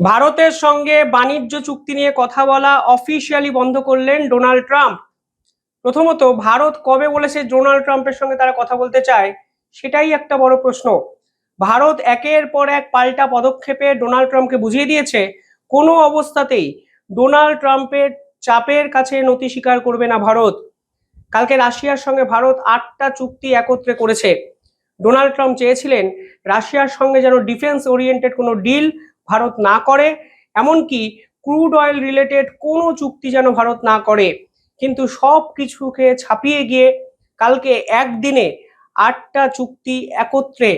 ভারতের সঙ্গে বাণিজ্য চুক্তি নিয়ে কথা বলা অফিসিয়ালি বন্ধ করলেন ডোনাল্ড ট্রাম্প। প্রথমত, ভারত কবে বলেছে ডোনাল্ড ট্রাম্পের সঙ্গে তারা কথা বলতে চায়? সেটাই একটা বড় প্রশ্ন। ভারত একের পর এক পাল্টা পদক্ষেপে ডোনাল্ড ট্রাম্পকে বুঝিয়ে দিয়েছে, কোনো অবস্থাতেই ডোনাল্ড ট্রাম্পের চাপের কাছে নতি স্বীকার করবে না ভারত। কালকে রাশিয়ার সঙ্গে ভারত আটটা চুক্তি একত্রে করেছে। ডোনাল্ড ট্রাম্প চেয়েছিলেন রাশিয়ার সঙ্গে যেন ডিফেন্স ওরিয়েন্টেড কোনো ডিল ভারত না করে, এমনকি ক্রুড অয়েল রিলেটেড কোনো চুক্তি যেন ভারত না করে। কিন্তু সব কিছুকে ছাপিয়ে গিয়ে কালকে একদিনে আটটা চুক্তি একত্রে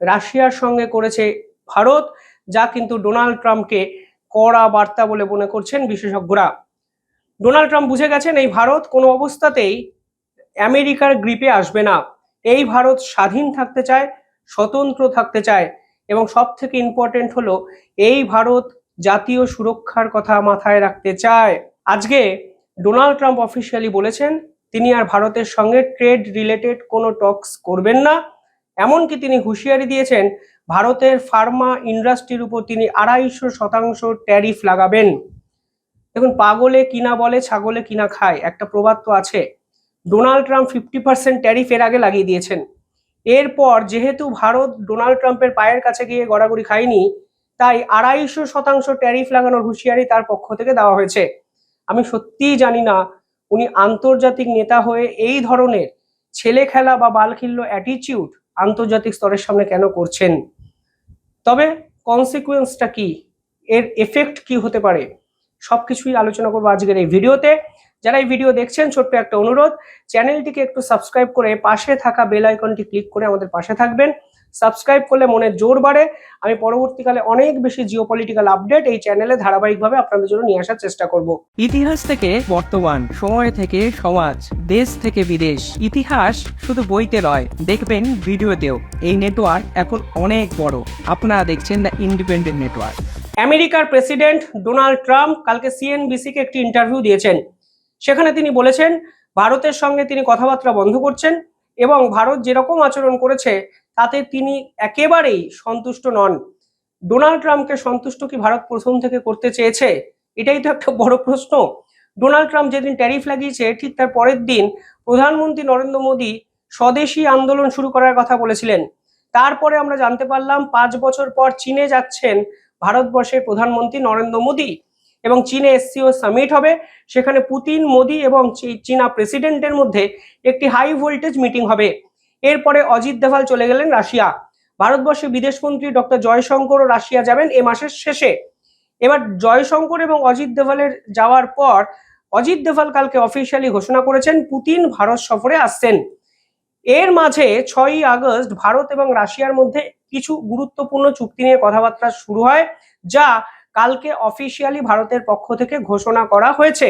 রাশিয়ার সঙ্গে করেছে ভারত, যা কিন্তু ডোনাল্ড ট্রাম্পকে কড়া বার্তা বলে মনে করছেন বিশেষজ্ঞরা। ডোনাল্ড ট্রাম্প বুঝে গেছেন, এই ভারত কোনো অবস্থাতেই আমেরিকার গ্রিপে আসবে না। এই ভারত স্বাধীন থাকতে চায়, স্বতন্ত্র থাকতে চায় এবং সব থেকে ইম্পর্টেন্ট হলো, এই ভারত জাতীয় সুরক্ষার কথা মাথায় রাখতে চায়। আজকে ডোনাল্ড ট্রাম্প অফিসিয়ালি বলেছেন, তিনি আর ভারতের সঙ্গে ট্রেড রিলেটেড কোনো টক্স করবেন না। এমনকি তিনি হুঁশিয়ারি দিয়েছেন, ভারতের ফার্মা ইন্ডাস্ট্রির উপর তিনি আড়াইশো শতাংশ ট্যারিফ লাগাবেন। দেখুন, পাগলে কিনা বলে, ছাগলে কিনা খায়, একটা প্রবাদ তো আছে। Donald Trump fifty percent tariff এর আগে লাগিয়ে দিয়েছেন। এরপর যেহেতু ভারত ডোনাল্ড ট্রাম্পের পায়ের কাছে গিয়ে গড়াগড়ি খায়নি, তাই আড়াইশো শতাংশ ট্যারিফ লাগানোর হুঁশিয়ারি তার পক্ষ থেকে দেওয়া হয়েছে। আমি সত্যিই জানি না উনি আন্তর্জাতিক নেতা হয়ে এই ধরনের ছেলে খেলা বা বালখিল্য অ্যাটিচিউড আন্তর্জাতিক স্তরের সামনে কেন করছেন? তবে কনসিকুয়েন্সটা কি? এর এফেক্ট কি হতে পারে? সবকিছুই আলোচনা করব আজকের এই ভিডিওতে। যারা এই ভিডিও দেখছেন ছোট্ট একটা অনুরোধ চ্যানেলটিকে একটু সাবস্ক্রাইব করে পাশে থাকা বেল আইকনটি ক্লিক করে আমাদের পাশে থাকবেন। সাবস্ক্রাইব করলে মনে জোর বাড়ে। আমি পরবর্তীকালে অনেক বেশি জিওপলিটিক্যাল আপডেট এই চ্যানেলে ধারাবাহিকভাবে আপনাদের জন্য নিয়ে আসার চেষ্টা করব। ইতিহাস থেকে বর্তমান সময় থেকে সমাজ দেশ থেকে বিদেশ। ইতিহাস শুধু বইতে নয় দেখবেন ভিডিওতেও। এই নেটওয়ার্ক এখন অনেক বড়। আপনারা দেখছেন দ্য ইন্ডিপেন্ডেন্ট নেটওয়ার্ক আমেরিকার প্রেসিডেন্ট ডোনাল্ড ট্রাম্প কালকে সিএনবিসিকে একটি ইন্টারভিউ দিয়েছেন। সেখানে তিনি বলেছেন, ভারতের সঙ্গে তিনি কথাবার্তা বন্ধ করছেন এবং ভারত যেরকম আচরণ করেছে, তাতে তিনি একেবারেই সন্তুষ্ট নন। ডোনাল্ড ট্রাম্পকে সন্তুষ্ট কি ভারত প্রথম থেকে করতে চেয়েছে? এটাই তো একটা বড় প্রশ্ন। ডোনাল্ড ট্রাম্প যেদিন ট্যারিফ লাগিয়েছে, ঠিক তার পরের দিন প্রধানমন্ত্রী নরেন্দ্র মোদী স্বদেশী আন্দোলন শুরু করার কথা বলেছিলেন। তারপরে আমরা জানতে পারলাম, পাঁচ বছর পর চীনে যাচ্ছেন ভারতবর্ষের প্রধানমন্ত্রী নরেন্দ্র মোদী। এবং চীনে এসসিও সামিট হবে। সেখানে পুতিন, মোদী এবং চীনা প্রেসিডেন্টের মধ্যে একটি হাই ভোল্টেজ মিটিং হবে। এরপরে অজিত দেভাল চলে গেলেন রাশিয়া। ভারতবর্ষের বিদেশমন্ত্রী ডক্টর জয়শঙ্করও রাশিয়া যাবেন এ মাসের শেষে। এবার জয়শঙ্কর এবং অজিত দেভালের যাওয়ার পর অজিত দেভাল কালকে অফিসিয়ালি ঘোষণা করেছেন, পুতিন ভারত সফরে আসছেন। এর মাঝে ছয়ই আগস্ট ভারত এবং রাশিয়ার মধ্যে কিছু গুরুত্বপূর্ণ চুক্তি নিয়ে কথাবার্তা শুরু হয়, যা কালকে অফিসিয়ালি ভারতের পক্ষ থেকে ঘোষণা করা হয়েছে।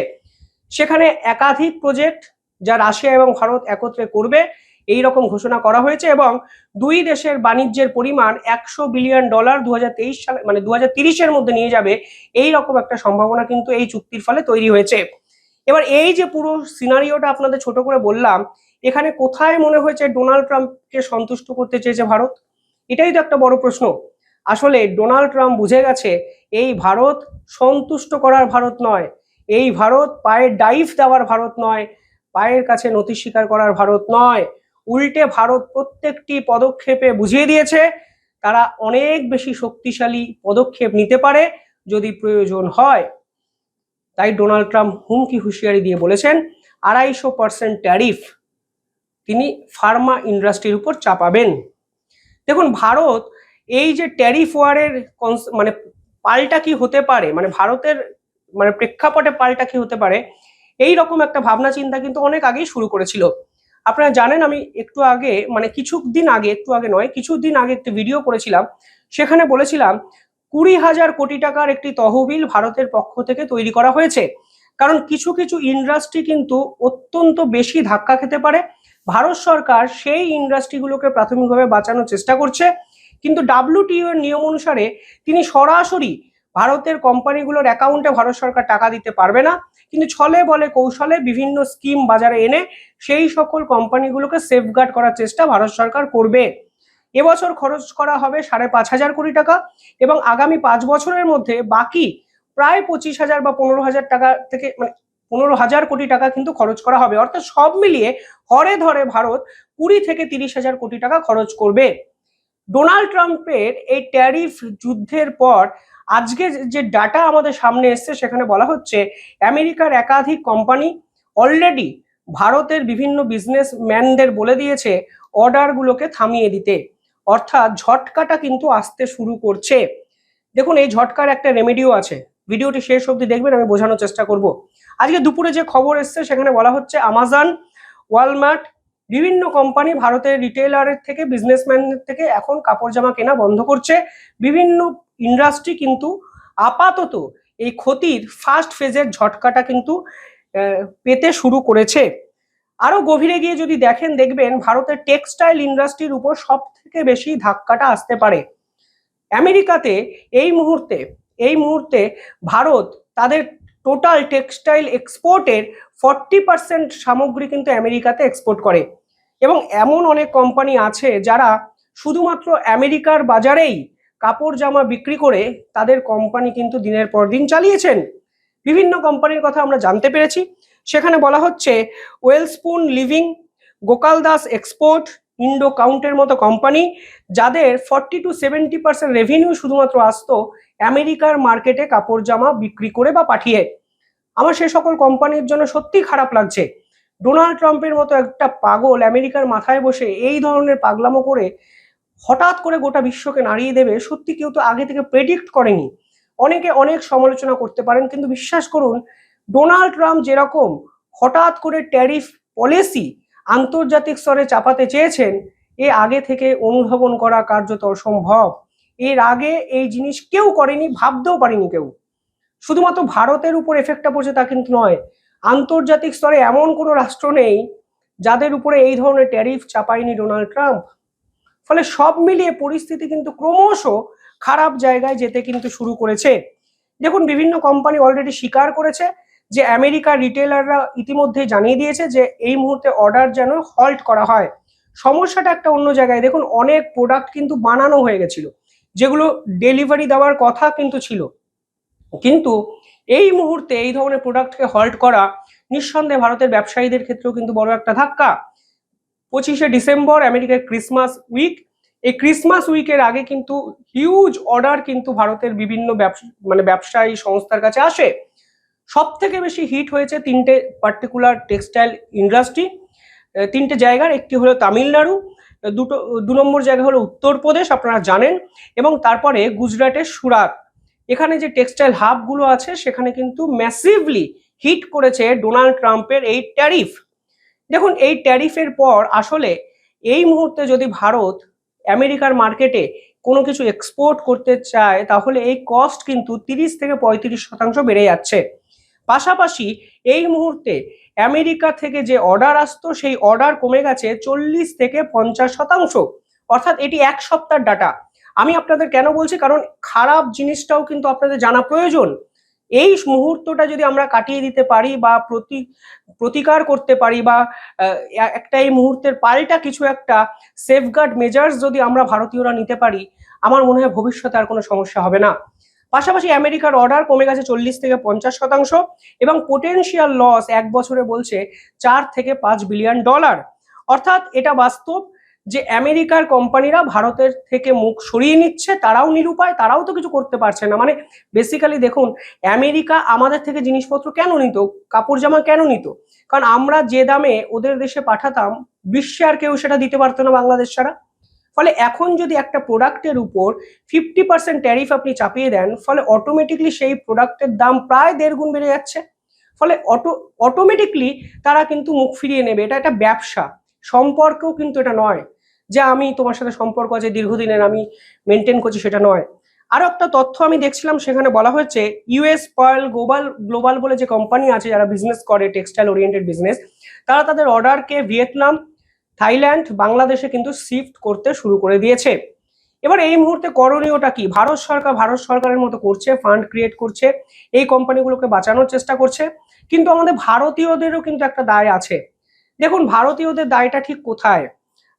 সেখানে একাধিক প্রজেক্ট যা রাশিয়া এবং ভারত একত্রে করবে এই রকম ঘোষণা করা হয়েছে এবং দুই দেশের বাণিজ্যের পরিমাণ একশো বিলিয়ন ডলার দু হাজার তেইশ সালে মানে দু হাজার মধ্যে নিয়ে যাবে এই রকম একটা সম্ভাবনা কিন্তু এই চুক্তির ফলে তৈরি হয়েছে। এবার এই যে পুরো সিনারিওটা আপনাদের ছোট করে বললাম, এখানে কোথায় মনে হয়েছে ডোনাল্ড ট্রাম্পকে সন্তুষ্ট করতে চেয়েছে ভারত? এটাই তো একটা বড় প্রশ্ন। আসলে ডোনাল্ড ট্রাম্প বুঝে গেছে, এই ভারত সন্তুষ্ট করার ভারত নয়। এই ভারত পায়ে ডাইভ দেওয়ার ভারত নয়, পায়ের কাছে নথি স্বীকার করার ভারত নয়। উল্টে ভারত প্রত্যেকটি পদক্ষেপে বুঝিয়ে দিয়েছে, তারা অনেক বেশি শক্তিশালী পদক্ষেপ নিতে পারে যদি প্রয়োজন হয়। তাই ডোনাল্ড ট্রাম্প হুমকি হুঁশিয়ারি দিয়ে বলেছেন, আড়াইশো পার্সেন্ট ট্যারিফ তিনি ফার্মা ইন্ডাস্ট্রির উপর চাপাবেন। দেখুন, ভারত এই যে ট্যারিফ ওয়ারের মানে পাল্টা কি হতে পারে? মানে ভারতের মানে প্রেক্ষাপটে পাল্টা কি হতে পারে? এই রকম একটা ভাবনা চিন্তা কিন্তু অনেক আগেই শুরু করেছিল। আপনারা জানেন আমি একটু আগে মানে কিছু দিন আগে, একটু আগে নয় কিছু দিন আগে একটি ভিডিও করেছিলাম। সেখানে বলেছিলাম, কুড়ি হাজার কোটি টাকার একটি তহবিল ভারতের পক্ষ থেকে তৈরি করা হয়েছে। কারণ কিছু কিছু ইন্ডাস্ট্রি কিন্তু অত্যন্ত বেশি ধাক্কা খেতে পারে। ভারত সরকার সেই ইন্ডাস্ট্রিগুলোকে প্রাথমিকভাবে বাঁচানোর চেষ্টা করছে। কিন্তু ডাব্লিউটিও এর নিয়ম অনুসারে তিনি সরাসরি ভারতের কোম্পানিগুলোর অ্যাকাউন্টে ভারত সরকার টাকা দিতে পারবে না। কিন্তু ছলে বলে কৌশলে বিভিন্ন স্কিম বাজারে এনে সেই সকল কোম্পানিগুলোকে সেফগার্ড করার চেষ্টা ভারত সরকার করবে। এবছর খরচ করা হবে সাড়ে পাঁচ হাজার কোটি টাকা এবং আগামী পাঁচ বছরের মধ্যে বাকি প্রায় পঁচিশ হাজার বা পনেরো হাজার টাকা থেকে মানে পনেরো হাজার কোটি টাকা কিন্তু খরচ করা হবে। অর্থাৎ সব মিলিয়ে হরে ধরে ভারত কুড়ি থেকে তিরিশ হাজার কোটি টাকা খরচ করবে। ডোনাল্ড ট্রাম্পের এই ট্যারিফ যুদ্ধের পর আজকে যে ডাটা আমাদের সামনে এসছে, সেখানে বলা হচ্ছে আমেরিকার একাধিক কোম্পানি অলরেডি ভারতের বিভিন্ন বিজনেসম্যানদের বলে দিয়েছে অর্ডারগুলোকে থামিয়ে দিতে। অর্থাৎ ঝটকাটা কিন্তু আসতে শুরু করছে। দেখুন, এই ঝটকার একটা রেমেডিও আছে। ভিডিওটি শেষ অবধি দেখবেন, আমি বোঝানোর চেষ্টা করব। আজকে দুপুরে যে খবর এসছে, সেখানে বলা হচ্ছে আমাজন ওয়ালমার্ট বিভিন্ন কোম্পানি ভারতের রিটেলারের থেকে বিজনেসম্যানদের থেকে এখন কাপড় জামা কেনা বন্ধ করছে। বিভিন্ন ইন্ডাস্ট্রি কিন্তু আপাতত এই ক্ষতির ফার্স্ট ফেজের ঝটকাটা কিন্তু পেতে শুরু করেছে। আরও গভীরে গিয়ে যদি দেখেন, দেখবেন ভারতের টেক্সটাইল ইন্ডাস্ট্রির উপর সব থেকে বেশি ধাক্কাটা আসতে পারে। আমেরিকাতে এই মুহূর্তে এই মুহূর্তে ভারত তাদের টোটাল টেক্সটাইল এক্সপোর্টের ফর্টি পার্সেন্ট সামগ্রী কিন্তু আমেরিকাতে এক্সপোর্ট করে। এবং এমন অনেক কোম্পানি আছে যারা শুধুমাত্র আমেরিকার বাজারেই কাপড় জামা বিক্রি করে তাদের কোম্পানি কিন্তু দিনের পর দিন চালিয়েছেন। বিভিন্ন কোম্পানির কথা আমরা জানতে পেরেছি। সেখানে বলা হচ্ছে Welspun living Gokal Das export Indo কাউন্টের মতো কোম্পানি, যাদের forty to seventy percent revenue শুধুমাত্র আসতো আমেরিকার মার্কেটে কাপড় জামা বিক্রি করে বা পাঠিয়ে। আমার সে সকল কোম্পানির জন্য সত্যি খারাপ লাগছে। ডোনাল্ড ট্রাম্পের মতো একটা পাগল আমেরিকার মাথায় বসে এই ধরনের পাগলামো করে হঠাৎ করে গোটা বিশ্বকে নাড়িয়ে দেবে, সত্যি কেউ তো আগে থেকে প্রেডিক্ট করেনি। অনেকে অনেক সমালোচনা করতে পারেন, কিন্তু বিশ্বাস করুন, ডোনাল্ড ট্রাম্প যেরকম হঠাৎ করে ট্যারিফ পলিসি আন্তর্জাতিক স্তরে চাপাতে চেয়েছেন, এ আগে থেকে অনুধাবন করা কার্যত অসম্ভব। এর আগে এই জিনিস কেউ করেনি, ভাবতেও পারেনি কেউ। শুধুমাত্র ভারতের উপর এফেক্টটা পড়ছে তা কিন্তু নয়। আন্তর্জাতিক স্তরে এমন কোনো রাষ্ট্র নেই যাদের উপরে এই ধরনের ট্যারিফ চাপায়নি ডোনাল্ড ট্রাম্প। ফলে সব মিলিয়ে পরিস্থিতি কিন্তু ক্রমশ খারাপ জায়গায় যেতে কিন্তু শুরু করেছে। দেখুন, বিভিন্ন কোম্পানি অলরেডি স্বীকার করেছে যে আমেরিকার রিটেলাররা ইতিমধ্যে জানিয়ে দিয়েছে যে এই মুহূর্তে অর্ডার যেন হল্ট করা হয়। সমস্যাটা একটা অন্য জায়গায়। দেখুন, অনেক প্রোডাক্ট কিন্তু বানানো হয়ে গেছিল, যেগুলো ডেলিভারি দেওয়ার কথা কিন্তু ছিল। কিন্তু এই মুহূর্তে এই ধরনের প্রোডাক্টকে হল্ট করা নিঃসন্দেহে ভারতের ব্যবসায়ীদের ক্ষেত্রেও কিন্তু বড় একটা ধাক্কা। পঁচিশে ডিসেম্বর আমেরিকার ক্রিসমাস উইক এই ক্রিসমাস উইকের আগে কিন্তু হিউজ অর্ডার কিন্তু ভারতের বিভিন্ন মানে ব্যবসায়ী সংস্থার কাছে আসে। সব থেকে বেশি হিট হয়েছে তিনটে পার্টিকুলার টেক্সটাইল ইন্ডাস্ট্রি তিনটে জায়গার, একটি হলো তামিলনাড়ু দুটো, দু নম্বর জায়গা হলো উত্তরপ্রদেশ, আপনারা জানেন, এবং তারপরে গুজরাটের সুরাত। এখানে যে টেক্সটাইল হাবগুলো আছে, সেখানে কিন্তু ম্যাসিভলি হিট করেছে ডোনাল্ড ট্রাম্পের এই ট্যারিফ দেখুন, এই ট্যারিফের পর আসলে এই মুহূর্তে যদি ভারত আমেরিকার মার্কেটে কোনো কিছু এক্সপোর্ট করতে চায়, তাহলে এই কস্ট কিন্তু তিরিশ থেকে পঁয়ত্রিশ শতাংশ বেড়ে যাচ্ছে। পাশাপাশি এই মুহূর্তে আমেরিকা থেকে যে অর্ডার আসতো, সেই অর্ডার কমে গেছে চল্লিশ থেকে পঞ্চাশ শতাংশ। অর্থাৎ এটি এক সপ্তাহের ডাটা আমি আপনাদের কেন বলছি? কারণ খারাপ জিনিসটাও কিন্তু আপনাদের জানা প্রয়োজন। এই মুহূর্তটা যদি আমরা কাটিয়ে দিতে পারি বা প্রতি, প্রতিকার করতে পারি বা একটা এই মুহূর্তের পাল্টা কিছু একটা সেফগার্ড মেজার্স যদি আমরা ভারতীয়রা নিতে পারি, আমার মনে হয় ভবিষ্যতে আর কোনো সমস্যা হবে না। পাশাপাশি আমেরিকার অর্ডার কমে গেছে চল্লিশ থেকে পঞ্চাশ শতাংশ এবং পোটেনশিয়াল লস এক বছরে বলছে চার থেকে পাঁচ বিলিয়ন ডলার অর্থাৎ এটা বাস্তব। যে আমেরিকার কোম্পানিরা ভারতের থেকে মুখ সরিয়ে নিচ্ছে, তারাও নিরুপায়, তারাও তো কিছু করতে পারছে না। মানে বেসিক্যালি দেখুন, আমেরিকা আমাদের থেকে জিনিসপত্র কেন নিত? কাপড় জামা কেন নিত? কারণ আমরা যে দামে ওদের দেশে পাঠাতাম, বিশ্বে আর কেউ সেটা দিতে পারতো না বাংলাদেশ ছাড়া। ফলে এখন যদি একটা প্রোডাক্টের উপর ফিফটি পার্সেন্ট ট্যারিফ আপনি চাপিয়ে দেন, ফলে অটোমেটিকলি সেই প্রোডাক্টের দাম প্রায় দেড় গুণ বেড়ে যাচ্ছে। ফলে অটো অটোমেটিকলি তারা কিন্তু মুখ ফিরিয়ে নেবে। এটা একটা ব্যবসা। সম্পর্কও কিন্তু এটা নয় যে আমি তোমার সাথে সম্পর্ক আছে, দীর্ঘদিনের আমি মেনটেন করছি সেটা নয়। আরও একটা তথ্য আমি দেখছিলাম, সেখানে বলা হয়েছে ইউএস পার্ল গ্লোবাল গ্লোবাল বলে যে কোম্পানি আছে যারা বিজনেস করে টেক্সটাইল ওরিয়েন্টেড বিজনেস তারা তাদের অর্ডারকে ভিয়েতনাম থাইল্যান্ড বাংলাদেশে কিন্তু শিফট করতে শুরু করে দিয়েছে। এবার এই মুহূর্তে করণীয়টা কি? ভারত সরকার, ভারত সরকারের মতো করছে ফান্ড ক্রিয়েট করছে, এই কোম্পানিগুলোকে বাঁচানোর চেষ্টা করছে, কিন্তু আমাদের ভারতীয়দেরও কিন্তু একটা দায় আছে। দেখুন, ভারতীয়দের দায়টা ঠিক কোথায়?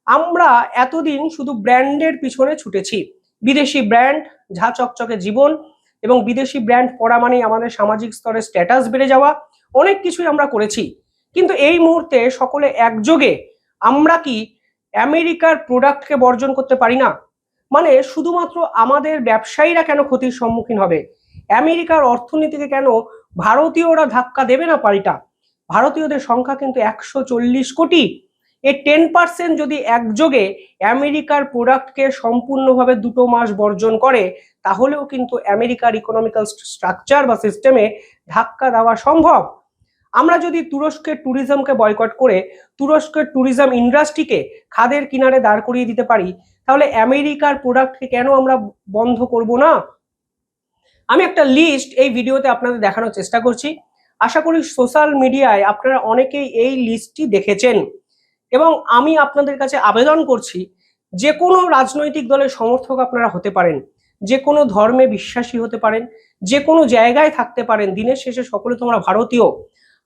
আমরা এতদিন শুধু ব্র্যান্ডের পিছনে ছুটেছি। বিদেশি ব্র্যান্ড, ঝা চকচকে জীবন এবং বিদেশি ব্র্যান্ড পড়া মানেই আমাদের সামাজিক স্তরে স্ট্যাটাস বেড়ে যাওয়া। অনেক কিছুই আমরা করেছি। কিন্তু এই মুহূর্তে সকলে একযোগে, আমরা কি আমেরিকার প্রোডাক্টকে বর্জন করতে পারি না? মানে শুধুমাত্র আমাদের ব্যবসায়ীরা কেন ক্ষতির সম্মুখীন হবে? আমেরিকার অর্থনীতিকে কেন ভারতীয়রা ধাক্কা দেবে না পাল্টা? ভারতীয়দের সংখ্যা কিন্তু একশো চল্লিশ কোটি। এই টেন পার্সেন্ট যদি একযোগে আমেরিকার প্রোডাক্টকে সম্পূর্ণভাবে দুটো মাস বর্জন করে, তাহলেও কিন্তু আমেরিকার ইকোনমিক্যাল স্ট্রাকচার বা সিস্টেমে ধাক্কা দেওয়া সম্ভব। আমরা যদি তুরস্কের ট্যুরিজমকে বয়কট করে, তুরস্কের ট্যুরিজম ইন্ডাস্ট্রিকে খাদের কিনারে দাঁড় করিয়ে দিতে পারি, তাহলে আমেরিকার প্রোডাক্টকে কেন আমরা বন্ধ করব না? আমি একটা লিস্ট এই ভিডিওতে আপনাদের দেখানোর চেষ্টা করছি। আশা করি সোশ্যাল মিডিয়ায় আপনারা অনেকেই এই লিস্টটি দেখেছেন। এবং আমি আপনাদের কাছে আবেদন করছি, যে কোনো রাজনৈতিক দলের সমর্থক আপনারা হতে পারেন, যে কোনো ধর্মে বিশ্বাসী হতে পারেন, যে কোনো জায়গায় থাকতে পারেন, দিনের শেষে সকলে তোমরা ভারতীয়।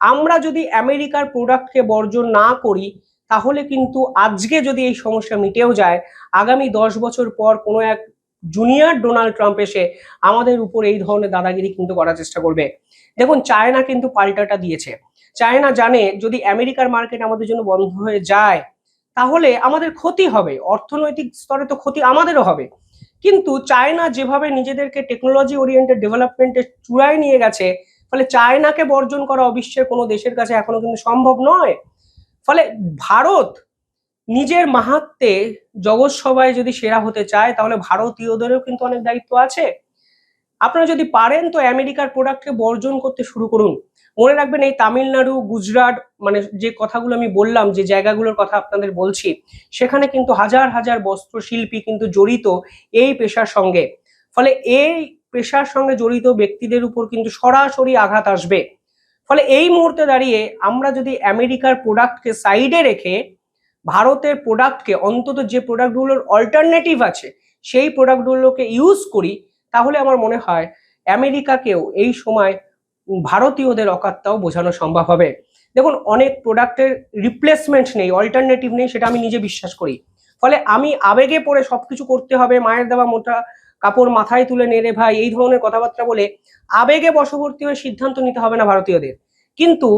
আমরা যদি আমেরিকার প্রোডাক্টকে বর্জন না করি, তাহলে কিন্তু আজকে যদি এই সমস্যা মিটেও যায়, আগামী দশ বছর পর কোনো এক জুনিয়র ডোনাল্ড ট্রাম্প এসে আমাদের উপর এই ধরনের দাদাগিরি কিন্তু করার চেষ্টা করবে। দেখুন, চায়না কিন্তু পাল্টাটা দিয়েছে। চায়না জানে যদি আমেরিকার মার্কেট আমাদের জন্য বন্ধ হয়ে যায়, তাহলে আমাদের ক্ষতি হবে। অর্থনৈতিক স্তরে তো ক্ষতি আমাদেরও হবে। কিন্তু চায়না যেভাবে নিজেদেরকে টেকনোলজি ওরিয়েন্টেড ডেভেলপমেন্টের চূড়ায় নিয়ে গেছে, ফলে চায়নাকে বর্জন করা অবিশ্বের কোনো দেশের কাছে এখনও কিন্তু সম্ভব নয়। ফলে ভারত নিজের মাহাত্মে জগৎ সভায় যদি সেরা হতে চায়, তাহলে ভারতীয়দেরও কিন্তু অনেক দায়িত্ব আছে। আপনারা যদি পারেন তো আমেরিকার প্রোডাক্টকে বর্জন করতে শুরু করুন। মনে রাখবেন এই তামিলনাড়ু, গুজরাট মানে যে কথাগুলো আমি বললাম, যে জায়গাগুলোর কথা আপনাদের বলছি, সেখানে কিন্তু হাজার হাজার বস্ত্রশিল্পী কিন্তু জড়িত এই পেশার সঙ্গে। ফলে এই পেশার সঙ্গে জড়িত ব্যক্তিদের উপর কিন্তু সরাসরি আঘাত আসবে। ফলে এই মুহূর্তে দাঁড়িয়ে আমরা যদি আমেরিকার প্রোডাক্টকে সাইডে রেখে ভারতের প্রোডাক্টকে অন্তত যে প্রোডাক্টগুলোর অল্টারনেটিভ আছে, সেই প্রোডাক্টগুলোকে ইউজ করি তাহলে আমার মনে হয় আমেরিকাকেও এই সময় ভারতীয়দের অকাত্তাও বোঝানো সম্ভব হবে। দেখুন, অনেক প্রোডাক্টের রিপ্লেসমেন্ট নেই অল্টারনেটিভ নেই, সেটা আমি নিজে বিশ্বাস করি। ফলে আমি আবেগে পড়ে সবকিছু করতে হবে, মায়ের দেওয়া মোটা কাপড় মাথায় তুলে নেড়ে ভাই, এই ধরনের কথাবার্তা বলে আবেগে বশবর্তী হয়ে সিদ্ধান্ত নিতে হবে না ভারতীয়দের। কিন্তু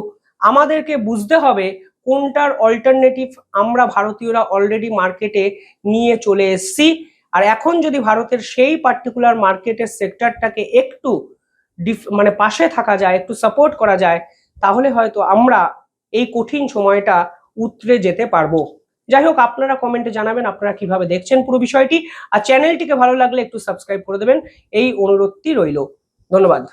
আমাদেরকে বুঝতে হবে কোনটার অল্টারনেটিভ আমরা ভারতীয়রা অলরেডি মার্কেটে নিয়ে চলে এসেছি। আর এখন যদি ভারতের সেই পার্টিকুলার মার্কেটের সেক্টরটাকে একটু মানে পাশে থাকা যায়, একটু সাপোর্ট করা যায়, তাহলে হয়তো আমরা এই কঠিন সময়টা উতরে যেতে পারব। যাই হোক, আপনারা কমেন্টে জানাবেন, আপনারা কীভাবে দেখছেন পুরো বিষয়টি। আর চ্যানেলটিকে ভালো লাগলে একটু সাবস্ক্রাইব করে দেবেন। এই অনুরোধটি রইল। ধন্যবাদ।